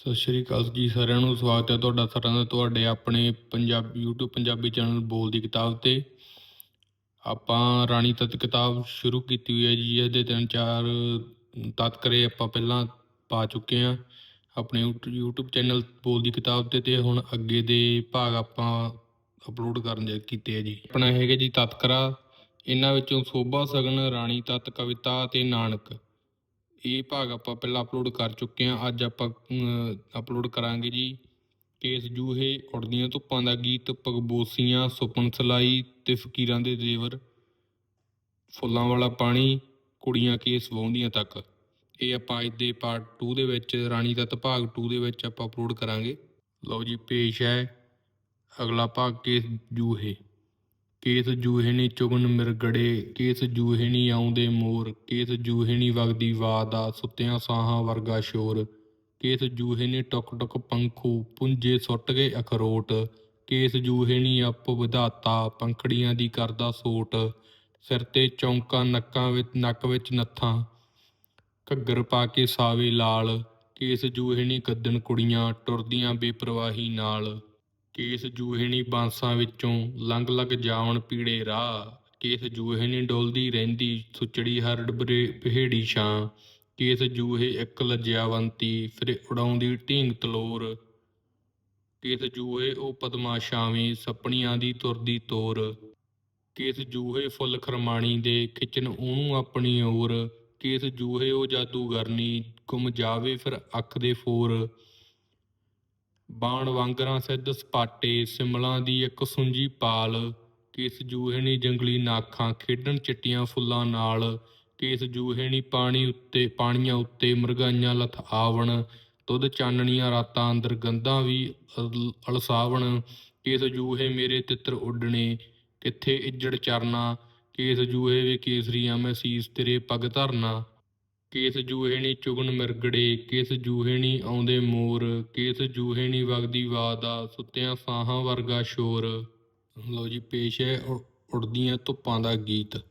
ਸਤਿ ਸ਼੍ਰੀ ਅਕਾਲ ਜੀ ਸਾਰਿਆਂ ਨੂੰ, ਸਵਾਗਤ ਹੈ ਤੁਹਾਡਾ ਸਾਰਿਆਂ ਦਾ ਤੁਹਾਡੇ ਆਪਣੇ ਪੰਜਾਬ, YouTube ਪੰਜਾਬੀ ਚੈਨਲ ਬੋਲ ਦੀ ਕਿਤਾਬ ਤੇ। ਆਪਾਂ ਰਾਣੀ ਤੱਤ ਕਿਤਾਬ ਸ਼ੁਰੂ ਕੀਤੀ ਹੋਈ ਹੈ ਜੀ, ਇਹਦੇ ਤਿੰਨ ਚਾਰ ਤਤਕਰੇ ਆਪਾਂ ਪਹਿਲਾਂ ਪਾ ਚੁੱਕੇ ਹਾਂ ਆਪਣੇ ਯੂਟ- YouTube ਚੈਨਲ ਬੋਲ ਦੀ ਕਿਤਾਬ ਤੇ ਤੇ ਹੁਣ ਅੱਗੇ ਦੇ ਭਾਗ ਆਪਾਂ ਅਪਲੋਡ ਕਰਨ ਦੇ ਕੀਤੇ ਆ ਜੀ। ਆਪਣਾ ਹੈਗਾ ਜੀ ਤਤਕਰਾ, ਇਹਨਾਂ ਵਿੱਚੋਂ ਸੋਭਾ ਸਗਨ, ਰਾਣੀ ਤੱਤ ਕਵਿਤਾ ਤੇ ਨਾਨਕ। ਇਹ ਭਾਗ ਆਪਾਂ ਪਹਿਲਾਂ ਅਪਲੋਡ ਕਰ ਚੁੱਕੇ ਹਾਂ। ਅੱਜ ਆਪਾਂ ਅਪਲੋਡ ਕਰਾਂਗੇ ਜੀ ਕੇਸ ਜੂਹੇ, ਉੜਦੀਆਂ ਧੁੱਪਾਂ ਦਾ ਗੀਤ ਪਗਬੋਸੀਆਂ ਸੁਪਨ ਸਲਾਈ ਤੇ ਫਕੀਰਾਂ ਦੇ ਦੇਵਰ ਫੁੱਲਾਂ ਵਾਲਾ ਪਾਣੀ, ਕੁੜੀਆਂ ਕੇਸ ਵਾਹੁੰਦੀਆਂ ਤੱਕ। ਇਹ ਆਪਾਂ ਅੱਜ ਦੇ ਪਾਰਟ 2 ਦੇ ਵਿੱਚ, ਰਾਣੀ ਤੱਤ ਭਾਗ 2 ਦੇ ਵਿੱਚ ਆਪਾਂ ਅਪਲੋਡ ਕਰਾਂਗੇ। ਲਓ ਜੀ, ਪੇਸ਼ ਹੈ ਅਗਲਾ ਭਾਗ ਕੇਸ ਜੂਹੇ। ਕੇਸ ਜੂਹੇ ਚੁਗਨ ਮਿਰਗੜੇ, ਕੇਸ ਜੂਹੇ ਆਉਂਦੇ ਮੋਰ, ਕੇਸ ਜੂਹੇ ਨੀ ਵਗਦੀ ਵਾਦਾ, ਸੁੱਤਿਆਂ ਸਾਹਾਂ ਵਰਗਾ ਸ਼ੋਰ। ਕੇਸ ਜੂਹੇ ਨੀ ਟੁਕ ਟੁਕ ਪੰਖੂ, ਪੁੰਜੇ ਸੁੱਟ ਗਏ ਅਖਰੋਟ। ਕੇਸ ਜੂਹੇ ਨੀ ਵਿਧਾਤਾ, ਪੰਖੜੀਆਂ ਦੀ ਕਰਦਾ ਸੋਟ। ਸਿਰ ਤੇ ਚੌਂਕਾਂ ਨੱਕਾਂ ਵਿੱਚ, ਨੱਕ ਵਿੱਚ ਨੱਥਾਂ। ਘੱਗਰ ਪਾ ਕੇ ਸਾਵੇ ਲਾਲ। ਕੇਸ ਜੂਹੇ ਕੱਦਣ ਕੁੜੀਆਂ, ਟੁਰਦੀਆਂ ਬੇਪਰਵਾਹੀ ਨਾਲ। ਕੇਸ ਜੂਹਣੀ ਬਾਂਸਾਂ ਵਿੱਚੋਂ ਲੰਘ ਲੰਘ ਜਾਵਣ ਪੀੜੇ ਰਾਹ। ਕੇਸ ਜੂਹਣੀ ਡੋਲਦੀ ਰਹਿੰਦੀ ਸੁਚੜੀ ਹਰ ਡਬਰੇ ਪਹੇੜੀ ਛਾਂ। ਕੇਸ ਜੂਹੇ ਇੱਕ ਲਜਿਆਵੰਤੀ ਫਿਰ ਉਡਾਉਂਦੀ ਢੀਂਗ ਤਲੋਰ। ਕੇਸ ਜੂਹੇ ਉਹ ਪਦਮਾ ਛਾਵੇਂ ਸੱਪਣੀਆਂ ਦੀ ਤੁਰਦੀ ਤੋਰ। ਕੇਸ ਜੂਹੇ ਫੁੱਲ ਖਰਮਾਣੀ ਦੇ ਖਿੱਚਣ ਉਹਨੂੰ ਆਪਣੀ ਓਰ। ਕੇਸ ਜੂਹੇ ਉਹ ਜਾਦੂਗਰਨੀ ਗੁੰਮ ਜਾਵੇ ਫਿਰ ਅੱਖ ਦੇ ਫੋਰ। ਬਾਣ ਵਾਂਗਰਾਂ ਸਿੱਧ ਸਪਾਟੇ, ਸਿਮਲਾਂ ਦੀ ਇੱਕ ਸੁੰਜੀ ਪਾਲ, ਕੇਸ ਜੂਹਣੀ ਜੰਗਲੀ ਨਾਖਾਂ, ਖੇਡਣ ਚਿੱਟੀਆਂ ਫੁੱਲਾਂ ਨਾਲ, ਕੇਸ ਜੂਹਣੀ ਪਾਣੀ ਉੱਤੇ, ਪਾਣੀਆਂ ਉੱਤੇ ਮਰਗਾਈਆਂ ਲਥ ਆਵਣ ਦੁੱਧ ਚਾਨਣੀਆਂ ਰਾਤਾਂ ਅੰਦਰ ਗੰਧਾਂ ਵੀ ਅਲ- ਅਲਸਾਵਣ, ਕਿਸ ਜੂਹੇ ਮੇਰੇ ਤਿੱਤਰ ਉੱਡਣੇ, ਕਿੱਥੇ ਇੱਜੜ ਚਰਨਾ, ਕੇਸ ਜੂਹੇ ਵੇ ਕੇਸਰੀਆਂ, ਮੈਂ ਸੀਸ ਤੇਰੇ ਪੱਗ ਧਰਨਾ। ਕੇਸ ਜੂਹੇਣੀ ਚੁਗਣ ਮਿਰਗੜੇ, ਕੇਸ ਜੂਹੇਣੀ ਆਉਂਦੇ ਮੋਰ, ਕੇਸ ਜੂਹੇਣੀ ਵਗਦੀ ਵਾਦਾ, ਸੁੱਤਿਆਂ ਸਾਹਾਂ ਵਰਗਾ ਸ਼ੋਰ। ਲਓ ਜੀ, ਪੇਸ਼ ਹੈ ਉ- ਉੜਦੀਆਂ ਧੁੱਪਾਂ ਦਾ ਗੀਤ।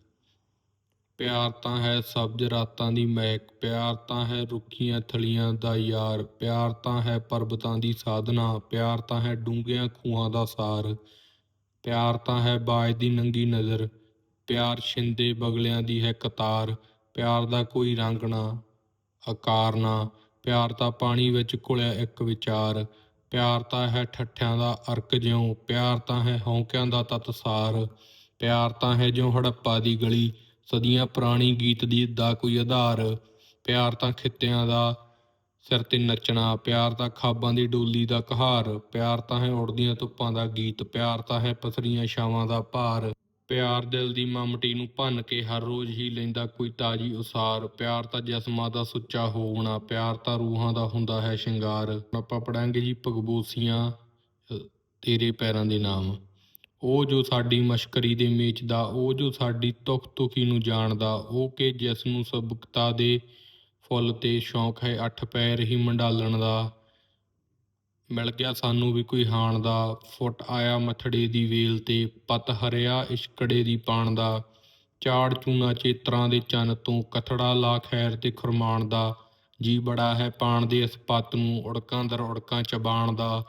ਪਿਆਰ ਤਾਂ ਹੈ ਸਬਜ਼ ਰਾਤਾਂ ਦੀ ਮਹਿਕ ਪਿਆਰ ਤਾਂ ਹੈ ਰੁੱਖੀਆਂ ਥਲੀਆਂ ਦਾ ਯਾਰ, ਪਿਆਰ ਤਾਂ ਹੈ ਪਰਬਤਾਂ ਦੀ ਸਾਧਨਾ, ਪਿਆਰ ਤਾਂ ਹੈ ਡੂੰਘਿਆਂ ਖੂਹਾਂ ਦਾ ਸਾਰ। ਪਿਆਰ ਤਾਂ ਹੈ ਬਾਜ ਦੀ ਨੰਗੀ ਨਜ਼ਰ, ਪਿਆਰ ਛਿੰਦੇ ਬਗਲਿਆਂ ਦੀ ਹੈ ਕਤਾਰ। ਪਿਆਰ ਦਾ ਕੋਈ ਰੰਗ ਨਾ, ਆਕਾਰ ਨਾ। ਪਿਆਰ ਤਾਂ ਪਾਣੀ ਵਿੱਚ ਘੁਲਿਆ ਇੱਕ ਵਿਚਾਰ। ਪਿਆਰ ਤਾਂ ਹੈ ਠੱਠਿਆਂ ਦਾ ਅਰਕ ਜਿਉਂ। ਪਿਆਰ ਤਾਂ ਹੈ ਹੌਂਕਿਆਂ ਦਾ ਤਤਸਾਰ। ਪਿਆਰ ਤਾਂ ਹੈ ਜਿਉਂ ਹੜੱਪਾ ਦੀ ਗਲੀ। ਸਦੀਆਂ ਪੁਰਾਣੀ ਗੀਤ ਦੀ ਦਾ ਕੋਈ ਆਧਾਰ। ਪਿਆਰ ਤਾਂ ਖਿੱਤਿਆਂ ਦਾ ਸਿਰ ਤੇ ਨੱਚਣਾ। ਪਿਆਰ ਤਾਂ ਖਾਬਾਂ ਦੀ ਡੋਲੀ ਦਾ ਕਹਾਰ। ਪਿਆਰ ਤਾਂ ਹੈ ਉੜਦੀਆਂ ਧੁੱਪਾਂ ਦਾ ਗੀਤ। ਪਿਆਰ ਤਾਂ ਹੈ ਪਸਰੀਆਂ ਛਾਵਾਂ ਦਾ ਭਾਰ। ਪਿਆਰ ਦਿਲ ਦੀ ਮਮਟੀ ਨੂੰ ਭੰਨ ਕੇ ਹਰ ਰੋਜ਼ ਹੀ ਲੈਂਦਾ ਕੋਈ ਤਾਜੀ ਉਸਾਰ। ਪਿਆਰ ਤਾਂ ਜਸਮਾਂ ਦਾ ਸੁੱਚਾ ਹੋਣਾ ਪਿਆਰ ਤਾਂ ਰੂਹਾਂ ਦਾ ਹੁੰਦਾ ਹੈ ਸ਼ਿੰਗਾਰ। ਹੁਣ ਆਪਾਂ ਪੜਾਂਗੇ ਜੀ ਭਗਬੋਸੀਆਂ, ਤੇਰੇ ਪੈਰਾਂ ਦੇ ਨਾਮ। ਉਹ ਜੋ ਸਾਡੀ ਮਸ਼ਕਰੀ ਦੇ ਮੇਚ ਦਾ, ਉਹ ਜੋ ਸਾਡੀ ਤੁਖ ਤੁਖੀ ਨੂੰ ਜਾਣਦਾ, ਉਹ ਕਿ ਜਿਸ ਨੂੰ ਸਬਕਤਾ ਦੇ ਫੁੱਲ ਤੇ ਸ਼ੌਂਕ ਹੈ ਅੱਠ ਪੈਰ ਹੀ ਮੰਡਾਲਣ ਦਾ। ਮਿਲ ਗਿਆ। ਸਾਨੂੰ ਵੀ ਕੋਈ ਹਾਣ ਦਾ ਫੁੱਟ ਆਇਆ। ਮਥੜੇ ਦੀ ਵੇਲ ਤੇ ਪਤ ਹਰਿਆ। ਇਸ਼ਕੜੇ ਦੀ ਪਾਣ ਦਾ। ਚਾੜ ਚੂਨਾ ਚੇਤਰਾਂ ਦੇ ਚੰਨ ਤੋਂ ਕਥੜਾ ਲਾ ਖੈਰ ਤੇ ਖੁਰਮਾਨ ਦਾ। ਜੀ ਬੜਾ ਹੈ ਪਾਣ ਦੇ ਇਸ ਪੱਤ ਨੂੰ ਉੜਕਾਂ ਦਰ ਉੜਕਾਂ ਚਬਾਣ ਦਾ।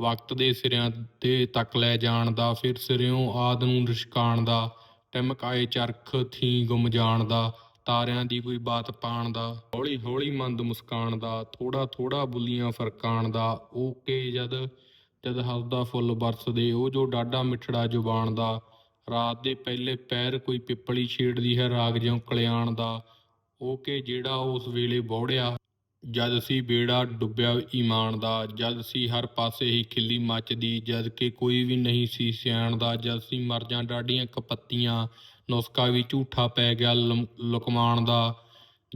ਵਕਤ ਦੇ ਸਿਰਿਆਂ ਤੇ ਤੱਕ ਲੈ ਜਾਣ ਦਾ। ਫਿਰ ਸਿਰਿਓਂ ਆਦ ਨੂੰ ਰਿਸ਼ਕਾਣ ਦਾ। ਟਿਮਕ ਆਏ ਚਰਖ ਥੀ ਗੁੰਮ ਜਾਣ ਦਾ। ਤਾਰਿਆਂ ਦੀ ਕੋਈ ਬਾਤ ਪਾਣ ਦਾ, ਹੌਲੀ ਹੌਲੀ ਮੰਦ ਮੁਸਕਾਨ ਦਾ ਥੋੜਾ ਥੋੜਾ ਬੁੱਲੀਆਂ ਫਰਕਾਨ ਦਾ, ਓਕੇ ਜਦ ਜਦ ਹੱਸਦਾ ਫੁੱਲ ਬਰਸਦੇ, ਉਹ ਜੋ ਡਾਡਾ ਮਿੱਠੜਾ ਜ਼ੁਬਾਨ ਦਾ, ਰਾਤ ਦੇ ਪਹਿਲੇ ਪੈਰ ਕੋਈ ਪਿੱਪਲੀ ਛੇੜਦੀ ਹੈ ਰਾਗ ਜਿਉਂ ਕਲਿਆਣ ਦਾ, ਓਕੇ ਜਿਹੜਾ ਉਸ ਵੇਲੇ ਬੌੜਿਆ, ਜਦ ਸੀ ਬੇੜਾ ਡੁੱਬਿਆ ਈਮਾਨ ਦਾ, ਜਦ ਸੀ ਹਰ ਪਾਸੇ ਹੀ ਖਿੱਲੀ ਮੱਚਦੀ ਜਦ ਕਿ ਕੋਈ ਵੀ ਨਹੀਂ ਸੀ ਸਿਆਣ ਦਾ, ਜਦ ਸੀ ਮਰ ਜਾਂ ਡਾਡੀਆਂ ਕਪੱਤੀਆਂ ਨੁਸਖਾ ਵੀ ਝੂਠਾ ਪੈ ਗਿਆ ਲਮ- ਲੁਕਮਾਨ ਦਾ।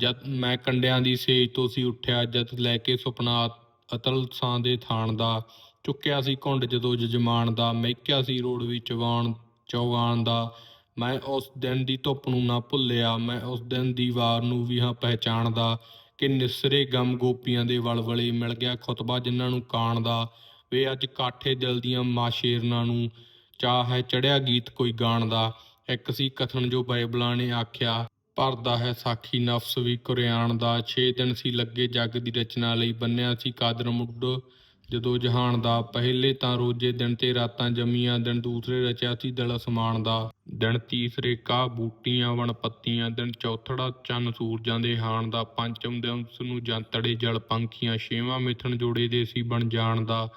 ਜਦ ਮੈਂ ਕੰਡਿਆਂ ਦੀ ਸੇਜ ਤੋਂ ਸੀ ਉੱਠਿਆ, ਜਦ ਲੈ ਕੇ ਸੁਪਨਾ ਅਤਲ ਸਾਂ ਦੇ ਥਾਣ ਦਾ। ਚੁੱਕਿਆ ਸੀ ਘੁੰਡ ਜਦੋਂ ਜਜਮਾਨ ਦਾ ਮਹਿਕਿਆ ਸੀ ਰੋੜ ਵੀ ਚਵਾਨ ਚੌਗਾਨ ਦਾ। ਮੈਂ ਉਸ ਦਿਨ ਦੀ ਧੁੱਪ ਨੂੰ ਨਾ ਭੁੱਲਿਆ, ਮੈਂ ਉਸ ਦਿਨ ਦੀ ਵਾਰ ਨੂੰ ਵੀ ਹਾਂ ਪਹਿਚਾਣਦਾ ਕਿ ਨਿਸਰੇ ਗਮ ਗੋਪੀਆਂ ਦੇ ਵਲਵਲੇ ਮਿਲ ਗਿਆ ਖੁਤਬਾ ਜਿਨ੍ਹਾਂ ਨੂੰ ਕਾਣ ਦਾ। ਵੇ ਅੱਜ ਕਾਠੇ ਦਿਲ ਦੀਆਂ ਮਾਸ਼ੇਰਨਾਂ ਨੂੰ ਚਾਹ ਹੈ ਚੜਿਆ ਗੀਤ ਕੋਈ ਗਾਣ ਦਾ। ਇੱਕ ਸੀ ਕਥਨ ਜੋ ਬਾਈਬਲਾਂ ਨੇ ਆਖਿਆ, ਭਰਦਾ ਹੈ ਸਾਖੀ ਨਫਸ ਵੀ ਕੁਰਿਆਨ ਦਾ, ਛੇ ਦਿਨ ਸੀ ਲੱਗੇ ਜੱਗ ਦੀ ਰਚਨਾ ਲਈ ਬੰਨਿਆ ਸੀ ਕਾਦਰ ਮੁੱਢ। ਜਦੋਂ ਜਹਾਨ ਦਾ, ਪਹਿਲੇ ਤਾਂ ਰੋਜੇ ਦਿਨ ਤੇ ਰਾਤਾਂ ਜੰਮੀਆਂ ਦਿਨ, ਦੂਸਰੇ ਰਚਿਆ ਸੀ ਦਲ ਅਸਮਾਨ ਦਾ। ਦਿਨ ਤੀਸਰੇ ਕਾ ਬੂਟੀਆਂ ਵਣ ਪੱਤੀਆਂ, ਦਿਨ ਚੌਥੜਾ ਚੰਨ ਸੂਰਜਾਂ ਦੇ ਹਾਣ ਦਾ, ਪੰਚਮ ਦਿਨ ਉਸ ਨੂੰ ਜੰਤੜੇ ਜਲ ਪੰਖੀਆਂ, ਛੇਵਾਂ ਮਿਥਣ ਜੋੜੇ ਦੇ ਸੀ ਬਣ ਜਾਣ ਦਾ।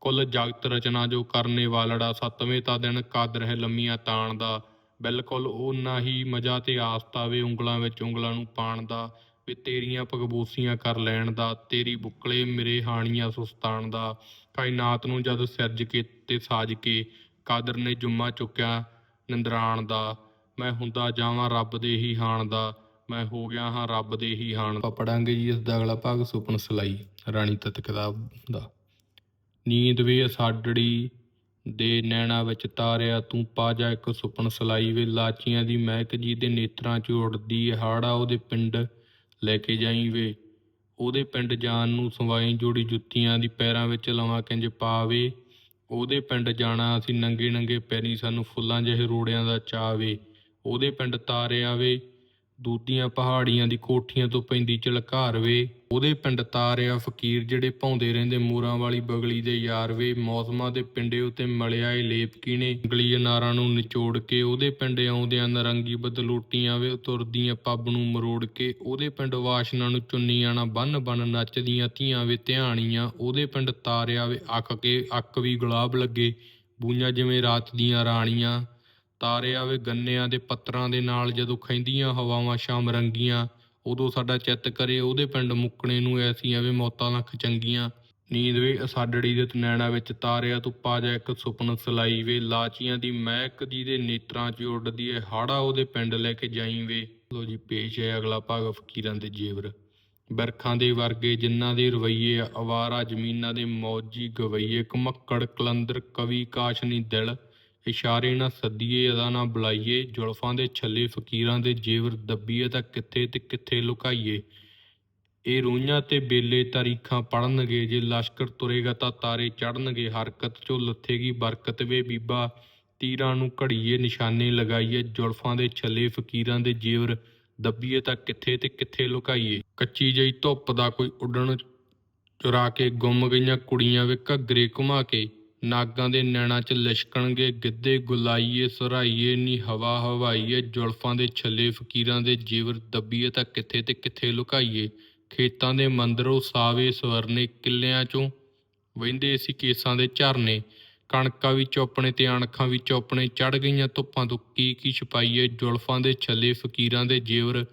ਕੁੱਲ ਜਗਤ ਰਚਨਾ ਜੋ ਕਰਨੇ ਵਾਲੜਾ, ਸੱਤਵੇਂ ਤਾਂ ਦਿਨ ਕਾਦਰ ਹੈ ਲੰਮੀਆਂ ਤਾਣ ਦਾ। ਬਿਲਕੁਲ ਓਨਾ ਹੀ ਮਜ਼ਾ ਤੇ ਆਸਤਾ ਵੇ ਉਂਗਲਾਂ ਵਿੱਚ, ਉਂਗਲਾਂ ਨੂੰ ਪਾਣ ਦਾ, ਵੇ ਤੇਰੀਆਂ ਪਗਬੂਸੀਆਂ ਕਰ ਲੈਣ ਦਾ, ਤੇਰੀ ਬੁੱਕਲੇ ਮੇਰੇ ਹਾਣੀਆਂ ਸੁਸਤਾਨ ਦਾ। ਕਾਇਨਾਤ ਨੂੰ ਜਦ ਸਿਰਜ ਕੇ ਤੇ ਸਾਜ ਕੇ ਕਾਦਰ ਨੇ ਜੁਮਾ ਚੁੱਕਿਆ ਨਿੰਦਰਾਣ ਦਾ, ਮੈਂ ਹੁੰਦਾ ਜਾਵਾਂ ਰੱਬ ਦੇ ਹੀ ਹਾਣ ਦਾ, ਮੈਂ ਹੋ ਗਿਆ ਹਾਂ ਰੱਬ ਦੇ ਹੀ ਹਾਣ ਆਪਾਂ ਪੜਾਂਗੇ ਜੀ ਇਸ ਦਾ ਅਗਲਾ ਭਾਗ ਸੁਪਨ ਸਲਾਈ, ਰਾਣੀ ਤਤ ਕਿਤਾਬ ਦਾ। ਨੀਂਦ ਵੇ ਸਾਡੜੀ ਦੇ ਨੈਣਾ ਵਿੱਚ ਤਾਰਿਆ, ਤੂੰ ਪਾ ਜਾ ਇੱਕ ਸੁਪਨ ਸਲਾਈ ਵੇ, ਲਾਚੀਆਂ ਦੀ ਮਹਿਕ ਜੀ ਦੇ ਨੇਤਰਾਂ 'ਚ ਉੜਦੀ ਹਾੜਾ ਉਹਦੇ ਪਿੰਡ ਲੈ ਕੇ ਜਾਈ ਵੇ। ਉਹਦੇ ਪਿੰਡ ਜਾਣ ਨੂੰ ਸਵਾਈ ਜੋੜੀ ਜੁੱਤੀਆਂ ਦੀ ਪੈਰਾਂ ਵਿੱਚ ਲਵਾਂ ਕਿੰਜ ਪਾਵੇ। ਉਹਦੇ ਪਿੰਡ ਜਾਣਾ, ਅਸੀਂ ਨੰਗੇ ਨੰਗੇ ਪੈਰੀ ਸਾਨੂੰ ਫੁੱਲਾਂ ਜਿਹੇ ਰੋੜਿਆਂ ਦਾ ਚਾਵੇ। ਉਹਦੇ ਪਿੰਡ ਤਾਰਿਆ ਵੇ ਦੂਤੀਆਂ ਪਹਾੜੀਆਂ ਦੀ ਕੋਠੀਆਂ ਤੋਂ ਪੈਂਦੀ ਝਲਕਾਰ ਵੇ। ਉਹਦੇ ਪਿੰਡ ਤਾਰਿਆ ਫਕੀਰ ਜਿਹੜੇ ਭੌਂਦੇ ਰਹਿੰਦੇ ਮੂਰਾਂ ਵਾਲੀ ਬਗਲੀ ਦੇ ਯਾਰ ਵੇ, ਮੌਸਮਾਂ ਦੇ ਪਿੰਡੇ ਉਤੇ ਮਲਿਆ ਏ ਲੇਪ ਕੀਨੇ ਗਲੀ ਅਨਾਰਾਂ ਨੂੰ ਨਿਚੋੜ ਕੇ ਉਹਦੇ ਪਿੰਡ ਆਉਂਦਿਆਂ ਨਰੰਗੀ ਬਦਲੋਟੀਆਂ ਵੇ ਤੁਰਦੀਆਂ ਪੱਬ ਨੂੰ ਮਰੋੜ ਕੇ ਉਹਦੇ ਪਿੰਡ ਵਾਸ਼ਨਾ ਨੂੰ ਚੁੰਨੀਆਂ ਨਾ ਬੰਨ ਬੰਨ ਨੱਚਦੀਆਂ ਧੀਆਂ ਵੇ ਧਿਆਣੀਆਂ। ਉਹਦੇ ਪਿੰਡ ਤਾਰਿਆ ਵੇ ਅੱਕ ਕੇ ਅੱਕ ਵੀ ਗੁਲਾਬ ਲੱਗੇ। ਬੂਈਆਂ ਜਿਵੇਂ ਰਾਤ ਦੀਆਂ ਰਾਣੀਆਂ। ਤਾਰੇ ਵੇ ਗੰਨਿਆਂ ਦੇ ਪੱਤਰਾਂ ਦੇ ਨਾਲ ਜਦੋਂ ਖੈਂਦੀਆਂ ਹਵਾਵਾਂ ਸ਼ਾਮ ਰੰਗੀਆਂ, ਉਦੋਂ ਸਾਡਾ ਚਿੱਤ ਕਰੇ ਉਹਦੇ ਪਿੰਡ ਮੁੱਕਣੇ ਨੂੰ ਐਸੀਆਂ ਵੇ ਮੌਤਾਂ ਲੱਖ ਚੰਗੀਆਂ। ਨੀਂਦ ਵੇ ਅਸਾਡੜੀ ਦੇ ਨੈਣਾ ਵਿੱਚ ਤਾਰਿਆ ਤੂੰ ਪਾ ਜਾ ਇੱਕ ਸੁਪਨ ਸਲਾਈ ਵੇ, ਲਾਚੀਆਂ ਦੀ ਮਹਿਕ ਜੀ ਦੇ ਨੇਤਰਾਂ 'ਚ ਉੱਡਦੀ ਏ ਹਾੜਾ ਉਹਦੇ ਪਿੰਡ ਲੈ ਕੇ ਜਾਈ ਵੇ। ਲੋ ਜੀ, ਪੇਸ਼ ਹੈ ਅਗਲਾ ਭਾਗ, ਫਕੀਰਾਂ ਦੇ ਜੇਵਰ। ਬਰਖਾਂ ਦੇ ਵਰਗੇ ਜਿਨ੍ਹਾਂ ਦੇ ਰਵਈਏ ਅਵਾਰਾ ਜ਼ਮੀਨਾਂ ਦੇ ਮੌਜੀ ਗਵਈਏ, ਘਮੱਕੜ, ਕਲੰਦਰ, ਕਵੀ, ਕਾਸ਼ਨੀ ਦਿਲ। ਇਸ਼ਾਰੇ ਨਾ ਸੱਦੀਏ ਅਦਾ ਨਾ ਬੁਲਾਈਏ, ਜ਼ੁਲਫਾਂ ਦੇ ਛੱਲੇ ਫਕੀਰਾਂ ਦੇ ਜੇਵਰ ਦੱਬੀਏ ਤਾਂ ਕਿੱਥੇ ਤੇ ਕਿੱਥੇ ਲੁਕਾਈਏ। ਇਹ ਰੂਈਆਂ ਤੇ ਬੇਲੇ ਤਾਰੀਖਾਂ ਪੜਨਗੇ ਜੇ ਲਸ਼ਕਰ ਤੁਰੇਗਾ ਤਾਂ ਤਾਰੇ ਚੜਨਗੇ ਹਰਕਤ ਚੋਂ ਲੱਥੇਗੀ ਬਰਕਤ ਵੇ ਬੀਬਾ, ਤੀਰਾਂ ਨੂੰ ਘੜੀਏ ਨਿਸ਼ਾਨੇ ਲਗਾਈਏ, ਜ਼ੁਲਫਾਂ ਦੇ ਛੱਲੇ ਫਕੀਰਾਂ ਦੇ ਜੇਵਰ ਦੱਬੀਏ ਤਾਂ ਕਿੱਥੇ ਤੇ ਕਿੱਥੇ ਲੁਕਾਈਏ। ਕੱਚੀ ਜਈ ਧੁੱਪ ਦਾ ਕੋਈ ਉੱਡਣ ਚੁਰਾ ਕੇ ਗੁੰਮ ਗਈਆਂ ਕੁੜੀਆਂ ਵੇ ਘੱਗਰੇ ਘੁਮਾ ਕੇ। ਨਾਗਾਂ ਦੇ ਨੈਣਾਂ 'ਚ ਲਿਸ਼ਕਣਗੇ, ਗਿੱਧੇ ਗੁਲਾਈਏ, ਸੁਰਾਈਏ, ਨੀ ਹਵਾ ਹਵਾਈਏ, ਜ਼ੁਲਫਾਂ ਦੇ ਛੱਲੇ, ਫਕੀਰਾਂ ਦੇ ਜੇਵਰ ਦੱਬੀਏ ਤਾਂ ਕਿੱਥੇ ਤੇ ਕਿੱਥੇ ਲੁਕਾਈਏ? ਖੇਤਾਂ ਦੇ ਮੰਦਰੋਂ ਸਾਵੇ ਸਵਰਨੇ, ਕਿੱਲਿਆਂ 'ਚੋਂ ਵਹਿੰਦੇ ਸੀ ਕੇਸਾਂ ਦੇ ਝਰਨੇ। ਕਣਕਾਂ ਵੀ ਚੌਪਣੇ ਤੇ ਅਣਖਾਂ ਵੀ ਚੌਪਣੇ ਚੜ ਗਈਆਂ ਧੁੱਪਾਂ ਤੋਂ ਕੀ ਕੀ ਛਪਾਈਏ? ਜ਼ੁਲਫਾਂ ਦੇ ਛੱਲੇ, ਫਕੀਰਾਂ ਦੇ ਜੇਵਰ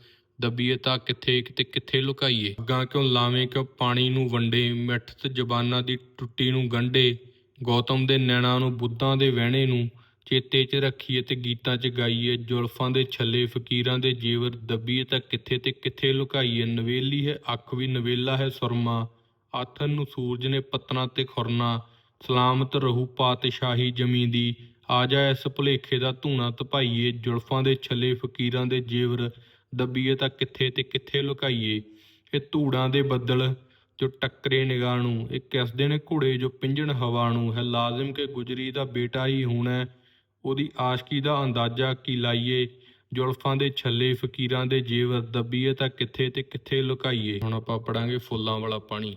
ਦੱਬੀਏ ਤਾਂ ਕਿੱਥੇ ਤੇ ਕਿੱਥੇ ਲੁਕਾਈਏ? ਅੱਗਾਂ ਕਿਉਂ ਲਾਵੇਂ ਕਿਉਂ ਪਾਣੀ ਨੂੰ ਵੰਡੇ? ਮਿੱਠ ਤੇ ਜ਼ਬਾਨਾਂ ਦੀ ਟੁੱਟੀ ਨੂੰ ਗੰਢੇ? ਗੌਤਮ ਦੇ ਨੈਣਾਂ ਨੂੰ ਬੁੱਧਾਂ ਦੇ ਵਹਿਣੇ ਨੂੰ ਚੇਤੇ 'ਚ ਰੱਖੀਏ ਤੇ ਗੀਤਾਂ 'ਚ ਗਾਈਏ, ਜ਼ੁਲਫਾਂ ਦੇ ਛੱਲੇ, ਫਕੀਰਾਂ ਦੇ ਜੇਵਰ ਦੱਬੀਏ ਤਾਂ ਕਿੱਥੇ ਤੇ ਕਿੱਥੇ ਲੁਕਾਈਏ? ਨਵੇਲੀ ਹੈ, ਅੱਖ ਵੀ ਨਵੇਲਾ ਹੈ ਸੁਰਮਾ ਆਥਨ ਨੂੰ ਸੂਰਜ ਨੇ ਪਤਨਾ ਤੇ ਖੁਰਨਾ, ਸਲਾਮਤ ਰਹੂ ਪਾਤਸ਼ਾਹੀ ਜਮੀ ਦੀ, ਆ ਜਾ ਇਸ ਭੁਲੇਖੇ ਦਾ ਧੂਣਾ ਧਪਾਈਏ, ਜ਼ੁਲਫਾਂ ਦੇ ਛੱਲੇ, ਫਕੀਰਾਂ ਦੇ ਜੇਵਰ ਦੱਬੀਏ ਤਾਂ ਕਿੱਥੇ ਤੇ ਕਿੱਥੇ ਲੁਕਾਈਏ? ਇਹ ਧੂੜਾਂ ਦੇ ਬੱਦਲ ਜੋ ਟੱਕਰੇ ਨਿਗਾਹ ਨੂੰ, ਇਹ ਕਿਸਦੇ ਨੇ ਘੋੜੇ ਜੋ ਪਿੰਜਣ ਹਵਾ ਨੂੰ ਹੈ ਲਾਜ਼ਮ ਕਿ ਗੁਜਰੀ ਦਾ ਬੇਟਾ ਹੀ ਹੋਣਾ ਉਹਦੀ ਆਸ਼ਕੀ ਦਾ ਅੰਦਾਜ਼ਾ ਕੀ ਲਾਈਏ? ਜ਼ੁਲਫਾਂ ਦੇ ਛੱਲੇ, ਫਕੀਰਾਂ ਦੇ ਜੇਵਰ ਦੱਬੀਏ ਤਾਂ ਕਿੱਥੇ ਤੇ ਕਿੱਥੇ ਲੁਕਾਈਏ? ਹੁਣ ਆਪਾਂ ਪੜਾਂਗੇ ਫੁੱਲਾਂ ਵਾਲਾ ਪਾਣੀ।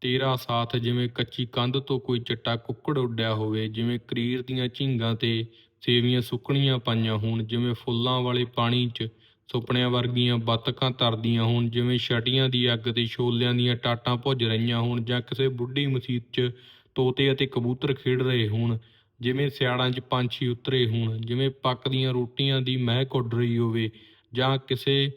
ਤੇਰਾ ਸਾਥ ਜਿਵੇਂ ਕੱਚੀ ਕੰਧ ਤੋਂ ਕੋਈ ਚਿੱਟਾ ਕੁੱਕੜ ਉੱਡਿਆ ਹੋਵੇ, ਜਿਵੇਂ ਕਰੀਰ ਦੀਆਂ ਝੀਂਗਾਂ ਤੇ ਸੇਵੀਆਂ ਸੁੱਕਣੀਆਂ ਪਾਈਆਂ ਹੋਣ, ਜਿਵੇਂ ਫੁੱਲਾਂ ਵਾਲੇ ਪਾਣੀ 'ਚ ਸੁਪਨਿਆਂ ਵਰਗੀਆਂ ਬਤਕਾਂ ਤਰਦੀਆਂ ਹੋਣ, ਜਿਵੇਂ ਛਟੀਆਂ ਦੀ ਅੱਗ ਤੇ ਛੋਲਿਆਂ ਦੀਆਂ ਟਾਟਾਂ ਭੁੱਜ ਰਹੀਆਂ ਹੋਣ ਜਾਂ ਕਿਸੇ ਬੁੱਢੀ ਮਸੀਤ 'ਚ ਤੋਤੇ ਅਤੇ ਕਬੂਤਰ ਖੇਡ ਰਹੇ ਹੋਣ, ਜਿਵੇਂ ਸਿਆੜਾਂ 'ਚ ਪੰਛੀ ਉਤਰੇ ਹੋਣ, ਜਿਵੇਂ ਪੱਕਦੀਆਂ ਰੋਟੀਆਂ ਦੀ ਮਹਿਕ ਉੱਡ ਰਹੀ ਹੋਵੇ ਜਾਂ ਕਿਸੇ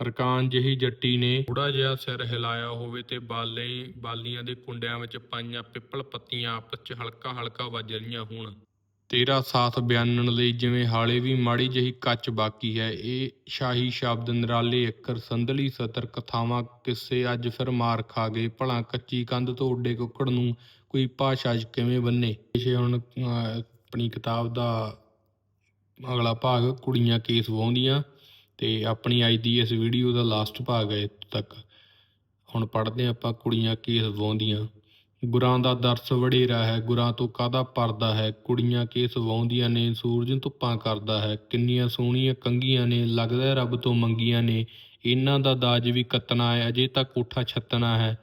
ਰਕਾਨ ਜਿਹੀ ਜੱਟੀ ਨੇ ਥੋੜਾ ਜਿਹਾ ਸਿਰ ਹਿਲਾਇਆ ਹੋਵੇ ਤੇ ਬਾਲੇ ਬਾਲੀਆਂ ਦੇ ਕੁੰਡਿਆਂ ਵਿੱਚ ਪਾਈਆਂ ਪਿੱਪਲ ਪੱਤੀਆਂ ਆਪਸ 'ਚ ਹਲਕਾ ਹਲਕਾ ਵੱਜ ਰਹੀਆਂ ਹੋਣ। ਤੇਰਾ ਸਾਥ ਬਿਆਨਣ ਲਈ ਜਿਵੇਂ ਹਾਲੇ ਵੀ ਮਾੜੀ ਜਿਹੀ ਕੱਚ ਬਾਕੀ ਹੈ, ਇਹ ਸ਼ਾਹੀ ਸ਼ਬਦ ਨਿਰਾਲੇ ਅੱਖਰ ਸੰਧਲੀ ਸਤਰ ਕਥਾਵਾਂ ਕਿੱਸੇ ਅੱਜ ਫਿਰ ਮਾਰ ਖਾ ਗਏ। ਭਲਾ ਕੱਚੀ ਕੰਧ ਤੋਂ ਉੱਡੇ ਕੁੱਕੜ ਨੂੰ ਕੋਈ ਭਾਸ਼ਾ 'ਚ ਕਿਵੇਂ ਬੰਨੇ? ਇਹ ਹੁਣ ਆਪਣੀ ਕਿਤਾਬ ਦਾ ਅਗਲਾ ਭਾਗ ਕੁੜੀਆਂ ਕੇਸ ਵਾਹੁੰਦੀਆਂ ਤੇ ਆਪਣੀ ਅੱਜ ਦੀ ਇਸ ਵੀਡੀਓ ਦਾ ਲਾਸਟ ਭਾਗ ਹੈ ਇੱਥੋਂ ਤੱਕ। ਹੁਣ ਪੜ੍ਹਦੇ ਹਾਂ ਆਪਾਂ ਕੁੜੀਆਂ ਕੇਸ ਵਾਹੁੰਦੀਆਂ ਗੁਰਾਂ ਦਾ ਦਰਸ ਵਡੇਰਾ ਹੈ, ਗੁਰਾਂ ਤੋਂ ਕਾਹਦਾ ਪਰਦਾ ਹੈ? ਕੁੜੀਆਂ ਕੇਸ ਵਾਹੁੰਦੀਆਂ ਨੇ, ਸੂਰਜ ਧੁੱਪਾਂ ਕਰਦਾ ਹੈ। ਕਿੰਨੀਆਂ ਸੋਹਣੀਆਂ ਕੰਘੀਆਂ ਨੇ, ਲੱਗਦਾ ਰੱਬ ਤੋਂ ਮੰਗੀਆਂ ਨੇ। ਇਹਨਾਂ ਦਾ ਦਾਜ ਵੀ ਕੱਤਣਾ ਹੈ, ਅਜੇ ਤਾਂ ਕੋਠਾ ਛੱਤਣਾ ਹੈ।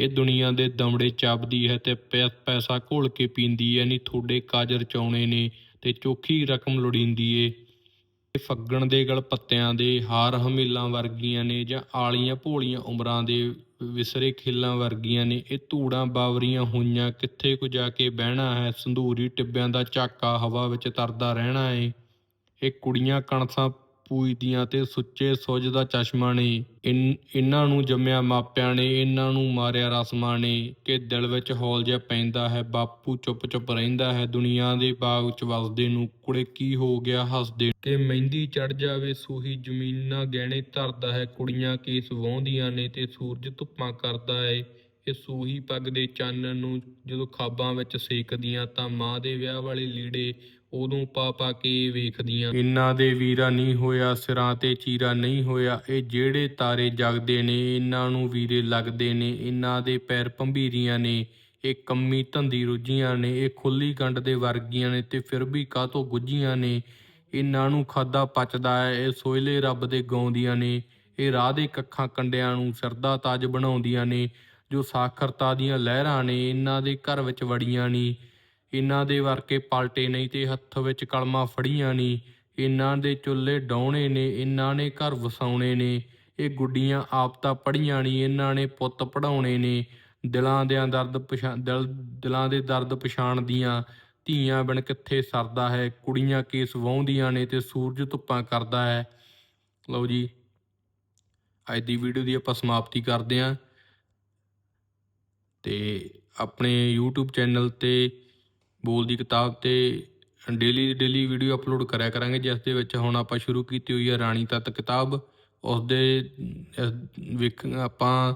ਇਹ ਦੁਨੀਆ ਦੇ ਦਮੜੇ ਚਾਬਦੀ ਹੈ ਤੇ ਪੈ- ਪੈਸਾ ਘੋਲ ਕੇ ਪੀਂਦੀ ਹੈ, ਨਹੀਂ ਥੋੜੇ ਕਾਜਰ ਰਚਾਉਣੇ ਨੇ ਤੇ ਚੋਖੀ ਰਕਮ ਲੋੜੀਂਦੀ ਏ। ਫੱਗਣ ਦੇ ਗਲ ਪੱਤਿਆਂ ਦੇ, ਹਾਰ ਹਮੇਲਾਂ ਵਰਗੀਆਂ ਨੇ ਜਾਂ ਆਲੀਆਂ ਭੋਲੀਆਂ ਉਮਰਾਂ ਦੇ ਵਿਸਰੇ ਖੇਲਾਂ ਵਰਗੀਆਂ ਨੇ, ਇਹ ਧੂੜਾਂ ਬਾਵਰੀਆਂ ਹੋਈਆਂ, ਕਿੱਥੇ ਕੁ ਜਾ ਕੇ ਬਹਿਣਾ ਹੈ? ਸੰਧੂਰੀ ਟਿੱਬਿਆਂ ਦਾ ਝਾਕਾ ਹਵਾ ਵਿੱਚ ਤਰਦਾ ਰਹਿਣਾ ਏ। ਇਹ ਕੁੜੀਆਂ ਕਣਸਾਂ ਪੂਜਦੀਆਂ ਤੇ ਸੁੱਚੇ ਸੁੱਜ ਦਾ ਚਸ਼ਮਾ ਨੇ ਇਹਨਾਂ ਨੂੰ ਜੰਮਿਆ ਮਾਪਿਆਂ ਨੇ ਇਹਨਾਂ ਨੂੰ ਮਾਰਿਆ ਰਸਮਾਂ ਨੇ। ਕਿ ਦਿਲ ਵਿੱਚ ਹੌਲ ਜਿਹਾ ਪੈਂਦਾ ਹੈ, ਬਾਪੂ ਚੁੱਪ ਚੁੱਪ ਰਹਿੰਦਾ ਹੈ, ਦੁਨੀਆ ਦੇ ਬਾਗ ਚ ਵਸਦੇ ਨੂੰ ਕੁੜੇ ਕੀ ਹੋ ਗਿਆ ਹੱਸਦੇ ਕਿ ਮਹਿੰਦੀ ਚੜ ਜਾਵੇ, ਸੂਹੀ ਜ਼ਮੀਨਾਂ ਗਹਿਣੇ ਧਰਦਾ ਹੈ, ਕੁੜੀਆਂ ਕੇਸ ਵਾਹੁੰਦੀਆਂ ਨੇ ਤੇ ਸੂਰਜ ਧੁੱਪਾਂ ਕਰਦਾ ਏ। ਇਹ ਸੂਹੀ ਪੱਗ ਦੇ ਚਾਨਣ ਨੂੰ ਜਦੋਂ ਖਾਬਾਂ ਵਿੱਚ ਸੇਕਦੀਆਂ ਤਾਂ ਮਾਂ ਦੇ ਵਿਆਹ ਵਾਲੇ ਲੀੜੇ ਉਦੋਂ ਪਾ ਪਾ ਕੇ ਵੇਖਦੀਆਂ। ਇਨਾਂ ਦੇ ਵੀਰਾ ਨਹੀਂ ਹੋਇਆ, ਸਿਰਾਂ ਤੇ ਚੀਰਾ ਨਹੀਂ ਹੋਇਆ। ਇਹ ਜਿਹੜੇ ਤਾਰੇ ਜਗਦੇ ਨੇ ਇਹਨਾਂ ਨੂੰ ਵੀਰੇ ਲੱਗਦੇ ਨੇ। ਇਹਨਾਂ ਦੇ ਪੈਰ ਭੰਬੀਰੀਆਂ ਨੇ, ਇਹ ਕੰਮੀ ਧੰਦੀ ਰੁੱਝੀਆਂ ਨੇ, ਇਹ ਖੁੱਲੀ ਗੰਢ ਦੇ ਵਰਗੀਆਂ ਨੇ ਤੇ ਫਿਰ ਵੀ ਕਾਹਤੋਂ ਗੁੱਝੀਆਂ ਨੇ? ਇਹਨਾਂ ਨੂੰ ਖਾਦਾ ਪਚਦਾ ਹੈ, ਇਹ ਸੋਇਲੇ ਰੱਬ ਦੇ ਗਾਉਂਦੀਆਂ ਨੇ। ਇਹ ਰਾਹ ਦੇ ਕੱਖਾਂ ਕੰਡਿਆਂ ਨੂੰ ਸਰਦਾ ਤਾਜ ਬਣਾਉਂਦੀਆਂ ਨੇ। ਜੋ ਸਾਖਰਤਾ ਦੀਆਂ ਲਹਿਰਾਂ ਨੇ ਇਹਨਾਂ ਦੇ ਘਰ ਵਿੱਚ ਵੜੀਆਂ ਨਹੀਂ ਇਹਨਾਂ ਦੇ ਵਰਕੇ ਪਲਟੇ ਨਹੀਂ ਤੇ ਹੱਥ ਵਿੱਚ ਕਲਮਾਂ ਫੜੀਆਂ ਨਹੀਂ ਇਹਨਾਂ ਦੇ ਚੁੱਲ੍ਹੇ ਡਾਉਣੇ ਨੇ ਇਹਨਾਂ ਨੇ ਘਰ ਵਸਾਉਣੇ ਨੇ। ਇਹ ਗੁੱਡੀਆਂ ਆਪ ਤਾਂ ਪੜੀਆਂ ਨਹੀਂ ਇਹਨਾਂ ਨੇ ਪੁੱਤ ਪੜਾਉਣੇ ਨੇ। ਦਿਲਾਂ ਦੇ ਦਰਦ ਪਛਾਣ ਦਿਲ, ਦਿਲਾਂ ਦੇ ਦਰਦ ਪਛਾਣਦੀਆਂ। ਧੀਆਂ ਬਿਨ ਕਿੱਥੇ ਸਰਦਾ ਹੈ? ਕੁੜੀਆਂ ਕੇਸ ਵਾਹੁੰਦੀਆਂ ਨੇ ਤੇ ਸੂਰਜ ਧੁੱਪਾਂ ਕਰਦਾ ਹੈ। ਲਓ ਜੀ, ਅੱਜ ਦੀ ਵੀਡੀਓ ਦੀ ਆਪਾਂ ਸਮਾਪਤੀ ਕਰਦੇ ਹਾਂ ਤੇ ਆਪਣੇ YouTube ਚੈਨਲ ਤੇ ਬੋਲ ਦੀ ਕਿਤਾਬ ਤੇ ਡੇਲੀ ਡੇਲੀ ਵੀਡੀਓ ਅਪਲੋਡ ਕਰਿਆ ਕਰਾਂਗੇ, ਜਿਸ ਦੇ ਵਿੱਚ ਹੁਣ ਆਪਾਂ ਸ਼ੁਰੂ ਕੀਤੀ ਹੋਈ ਹੈ ਰਾਣੀ ਤੱਤ ਕਿਤਾਬ। ਉਸ ਦੇ ਵੇਖ, ਆਪਾਂ